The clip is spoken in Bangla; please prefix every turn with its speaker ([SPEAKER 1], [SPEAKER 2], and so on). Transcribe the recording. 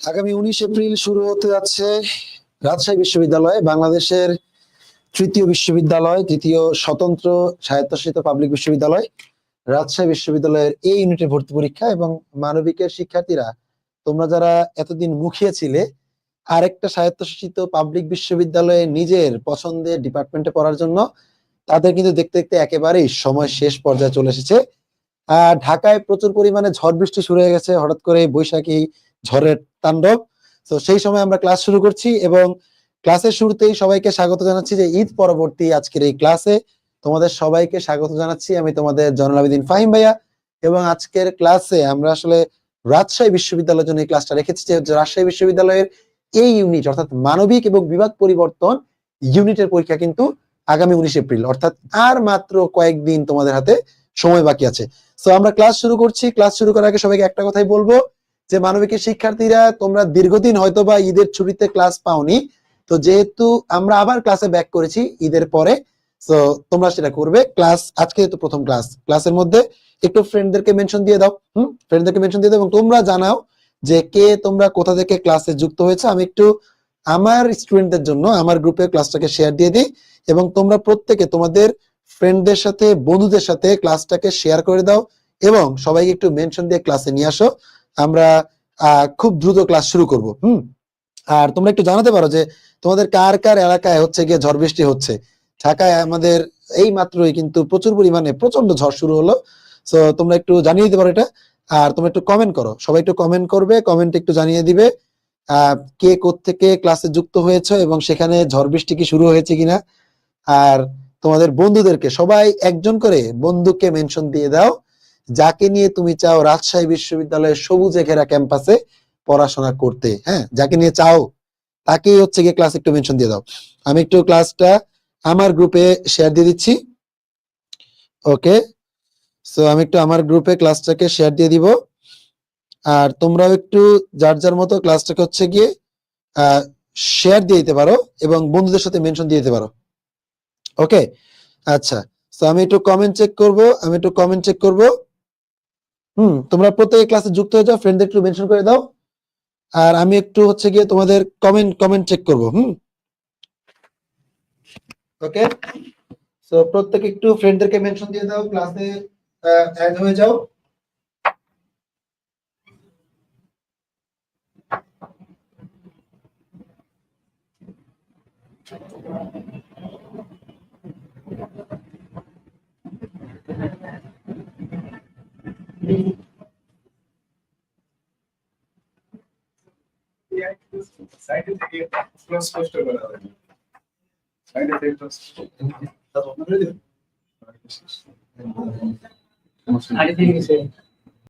[SPEAKER 1] আগামী উনিশ এপ্রিল শুরু হতে যাচ্ছে রাজশাহী বিশ্ববিদ্যালয়, বাংলাদেশের তৃতীয় বিশ্ববিদ্যালয়, তৃতীয় স্বতন্ত্র স্বায়ত্তশাসিত পাবলিক বিশ্ববিদ্যালয়, রাজশাহী বিশ্ববিদ্যালয়ের এই ইউনিটের ভর্তি পরীক্ষা এবং মানবিকের শিক্ষার্থীরা, তোমরা যারা এতদিন মুখিয়ে ছিলে, আরেকটা স্বায়ত্তশাসিত পাবলিক বিশ্ববিদ্যালয়ে নিজের পছন্দের ডিপার্টমেন্টে পড়ার জন্য, তাদের কিন্তু দেখতে দেখতে একেবারেই সময় শেষ পর্যায়ে চলে এসেছে। ঢাকায় প্রচুর পরিমাণে ঝড় বৃষ্টি শুরু হয়ে গেছে, হঠাৎ করে বৈশাখী ঝড়ের তাণ্ডব। তো সেই সময় আমরা ক্লাস শুরু করছি এবং ক্লাসের শুরুতেই সবাইকে স্বাগত জানাচ্ছি যে ঈদ পরবর্তী আজকের এই ক্লাসে তোমাদের সবাইকে স্বাগত জানাচ্ছি আমি তোমাদের জয়নুল আবেদিন ফাহিম ভাইয়া। এবং আজকের ক্লাসে আমরা আসলে রাজশাহী বিশ্ববিদ্যালয়ের জন্য এই ক্লাসটা রেখেছি যে রাজশাহী বিশ্ববিদ্যালয়ের এই ইউনিট অর্থাৎ মানবিক এবং বিভাগ পরিবর্তন ইউনিটের পরীক্ষা কিন্তু আগামী উনিশ এপ্রিল, অর্থাৎ আর মাত্র কয়েকদিন তোমাদের হাতে সময় বাকি আছে। তো আমরা ক্লাস শুরু করছি। ক্লাস শুরু করার আগে সবাইকে একটা কথাই বলব যে মানবিকের শিক্ষার্থীরা তোমরা দীর্ঘদিন হয়তো বা ঈদের ছুটিতে ক্লাস পাওনি, তো যেহেতু আমরা আবার ক্লাসে ব্যাক করেছি ঈদের পরে, তো তোমরা সেটা করবে। ক্লাস আজকে তো প্রথম ক্লাস ক্লাসের মধ্যে একটু ফ্রেন্ডদেরকে মেনশন দিয়ে দাও। হুম? ফ্রেন্ডদেরকে মেনশন দিয়ে দাও এবং তোমরা জানাও যে কে তোমরা কোথা থেকে ক্লাসে যুক্ত হয়েছে। আমি একটু আমার স্টুডেন্টদের জন্য, আমার গ্রুপে ক্লাসটাকে শেয়ার দিয়ে দিই এবং তোমরা প্রত্যেকে তোমাদের ফ্রেন্ডদের সাথে, বন্ধুদের সাথে ক্লাসটাকে শেয়ার করে দাও এবং সবাইকে একটু মেনশন দিয়ে ক্লাসে নিয়ে আসো। আমরা খুব দ্রুত ক্লাস শুরু করব, হুম? আর তোমরা একটু জানাতে পারো যে তোমাদের কার কার এলাকায় হচ্ছে গিয়ে ঝড় বৃষ্টি হচ্ছে? ঢাকায় আমাদের এই মাত্রই কিন্তু প্রচুর পরিমাণে প্রচণ্ড ঝড় শুরু হলো। তো তোমরা একটু জানিয়ে দিতে পারো এটা। আর তোমরা একটু কমেন্ট করো। সবাই একটু কমেন্ট করবে কমেন্ট একটু জানিয়ে দিবে কে থেকে ক্লাসে যুক্ত হয়েছে এবং সেখানে ঝড় বৃষ্টি কি শুরু হয়েছে কিনা? আর তোমাদের বন্ধুদেরকে সবাই একজন করে বন্ধুকে মেনশন দিয়ে দাও। যাকে নিয়ে তুমি চাও রাজশাহী বিশ্ববিদ্যালয়ের সবুজে ঘেরা ক্যাম্পাসে পড়াশোনা করতে হ্যাঁ? যাকে নিয়ে চাও, তাকেই হচ্ছে গিয়ে ক্লাস একটু মেনশন দিয়ে দাও। আমি একটু ক্লাসটা আমার গ্রুপে শেয়ার দিয়ে দিচ্ছি। ওকে সো আমি একটু আমার গ্রুপে ক্লাসটাকে শেয়ার দিয়ে দিব। আর তোমরাও একটু যার যার মতো ক্লাসটাকে হচ্ছে গিয়ে শেয়ার দিয়ে দিতে পারো এবং বন্ধুদের সাথে মেনশন দিয়ে দিতে পারো। ওকে আচ্ছা। তো আমি একটু কমেন্ট চেক করব, আমি একটু কমেন্ট চেক করব। হুম, তোমরা প্রত্যেকে ক্লাসে যুক্ত হয়ে যাও ফ্রেন্ডদের একটু মেনশন করে দাও। আর আমি একটু হচ্ছে গিয়ে তোমাদের কমেন্ট কমেন্ট চেক করব, হুম? ওকে সো প্রত্যেকে একটু ফ্রেন্ডদেরকে মেনশন দিয়ে দাও ক্লাসে অ্যাড হয়ে যাও।
[SPEAKER 2] সাইডে থেকে পুরো স্পষ্ট করা হবে সাইডে থেকে
[SPEAKER 3] আগে থেকে